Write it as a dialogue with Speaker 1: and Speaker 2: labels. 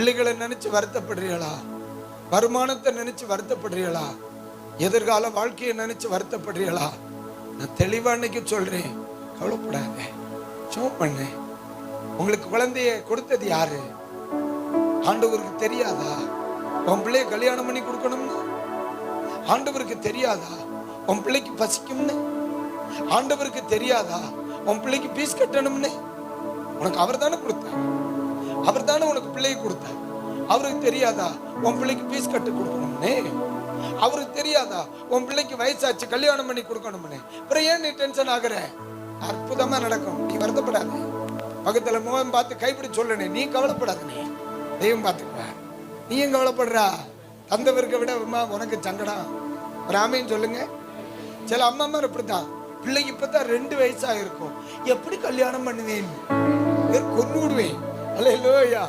Speaker 1: பிள்ளைகளை நினைச்சு வருத்தப்படுறீங்களா வருமானத்தை நினைச்சு வருத்தப்படுறீங்களா எதிர்கால வாழ்க்கையை நினைச்சு வருத்தப்படுறீங்களா நான் தெளிவா அன்னைக்கு சொல்றேன். கவலைப்படாத. சோ பண்ணு. உங்களுக்கு குழந்தைய கொடுத்தது யாரு? ஆண்டவருக்கு தெரியாதா? உன் பிள்ளைய கல்யாணம் பண்ணி கொடுக்கணும்னு? ஆண்டவருக்கு தெரியாதா? உன் பிள்ளைக்கு பசிக்கும்னு? ஆண்டவருக்கு தெரியாதா? உன் பிள்ளைக்கு பீஸ் கட்டணும்னு? உனக்கு அவர் தானே கொடுத்தார். பிள்ளையை கொடுத்த அவருக்கு தெரியாதா? உன் பிள்ளைக்கு பீஸ் கட்டு கொடுக்கணும்னு? அவருக்கு தெரியாதா? உன் பிள்ளைக்கு வயசாச்சு கல்யாணம் பண்ணி கொடுக்கணும்னு? அப்புறம் ஏன் நீ டென்ஷன் ஆகுற? அற்புதமா நடக்கும். நீ வருத்தப்படாத. பக்கத்துல முகம் பார்த்து கைப்பிடி சொல்லணே நீ கவலைப்படாத நீ. தெய்வம் பார்த்துக்குவார் நீ ஏன் கவலைப்படுறா? தந்தவர்க்க விட அம்மா உனக்கு சங்கடம். ராமையும் சொல்லுங்க. சில அம்மா அம்மா இப்படித்தான் பிள்ளைக்கு இப்பதான் ரெண்டு வயசா இருக்கும் எப்படி கல்யாணம் பண்ணுவேன் கொண்டு விடுவேன் அல்ல இல்லையா